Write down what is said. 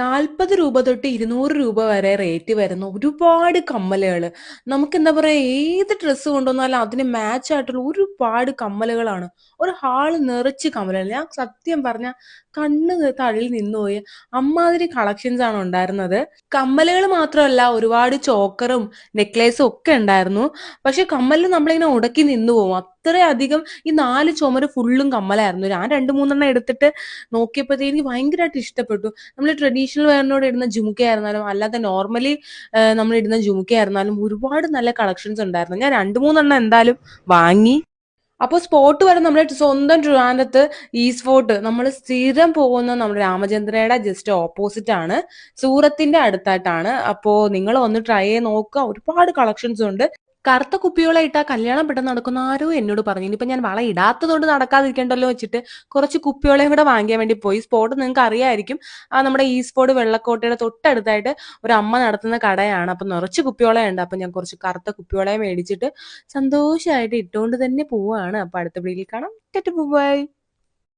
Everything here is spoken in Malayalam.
നാൽപ്പത് രൂപ തൊട്ട് ഇരുന്നൂറ് രൂപ വരെ റേറ്റ് വരുന്ന ഒരുപാട് കമ്മലുകൾ നമുക്ക് എന്താ പറയാ ഏത് ഡ്രസ്സ് കൊണ്ടുവന്നാലും അതിന് മാച്ച് ആയിട്ടുള്ള ഒരുപാട് കമ്മലുകളാണ്. ഒരു ഹാൾ നിറച്ച് കമ്മലുകൾ ഞാൻ സത്യം പറഞ്ഞ കണ്ണ് തള്ളിൽ നിന്നുപോയി അമ്മാതിരി കളക്ഷൻസ് ആണ് ഉണ്ടായിരുന്നത്. കമ്മലുകൾ മാത്രമല്ല ഒരുപാട് ചോക്കറും നെക്ലേസും ഒക്കെ ഉണ്ടായിരുന്നു. പക്ഷെ കമ്മലിൽ നമ്മളിങ്ങനെ ഉടക്കി നിന്നു പോകും അത്രയധികം ഈ നാല് ചുമര് ഫുള്ളും കമ്മലായിരുന്നു. ഞാൻ രണ്ട് മൂന്നെണ്ണം എടുത്തിട്ട് നോക്കിയപ്പോഴത്തേക്ക് എനിക്ക് ഭയങ്കരമായിട്ട് ഇഷ്ടപ്പെട്ടു. നമ്മൾ ട്രഡീഷണൽ വെയറിനോട് ഇടുന്ന ജുമുക്ക ആയിരുന്നാലും അല്ലാതെ നോർമലി നമ്മൾ ഇടുന്ന ജുമുക്ക ആയിരുന്നാലും ഒരുപാട് നല്ല കളക്ഷൻസ് ഉണ്ടായിരുന്നു. ഞാൻ രണ്ട് മൂന്നെണ്ണം എന്തായാലും വാങ്ങി. അപ്പോൾ സ്പോട്ട് വരെ നമ്മുടെ സ്വന്തം ട്രിവാൻഡത്ത് ഈ സ്പോട്ട് നമ്മൾ സ്ഥിരം പോകുന്ന നമ്മുടെ രാമചന്ദ്രയുടെ ജസ്റ്റ് ഓപ്പോസിറ്റ് ആണ്. സൂറത്തിന്റെ അടുത്തായിട്ടാണ്. അപ്പോൾ നിങ്ങൾ ഒന്ന് ട്രൈ ചെയ്ത് നോക്കുക. ഒരുപാട് കളക്ഷൻസ് ഉണ്ട്. കറുത്ത കുപ്പിയോളെ ഇട്ടാ കല്യാണം പെട്ടെന്ന് നടക്കുന്ന ആരോ എന്നോട് പറഞ്ഞു. ഇനിയിപ്പോ ഞാൻ വള ഇടാത്തതുകൊണ്ട് നടക്കാതിരിക്കണ്ടല്ലോ വെച്ചിട്ട് കുറച്ച് കുപ്പിയോളയും കൂടെ വാങ്ങിക്കാൻ വേണ്ടി പോയി. സ്പോട്ട് നിങ്ങൾക്ക് അറിയായിരിക്കും. ആ നമ്മുടെ ഈ സ്പോട്ട് വെള്ളക്കോട്ടയുടെ തൊട്ടടുത്തായിട്ട് ഒരു അമ്മ നടത്തുന്ന കടയാണ്. അപ്പൊ നിറച്ച് കുപ്പിയോളയുണ്ട് അപ്പൊ ഞാൻ കുറച്ച് കറുത്ത കുപ്പിയോളയെ മേടിച്ചിട്ട് സന്തോഷമായിട്ട് ഇട്ടുകൊണ്ട് തന്നെ പോവാണ്. അപ്പൊ അടുത്ത വീട്ടിൽ കാണാം. ബൈ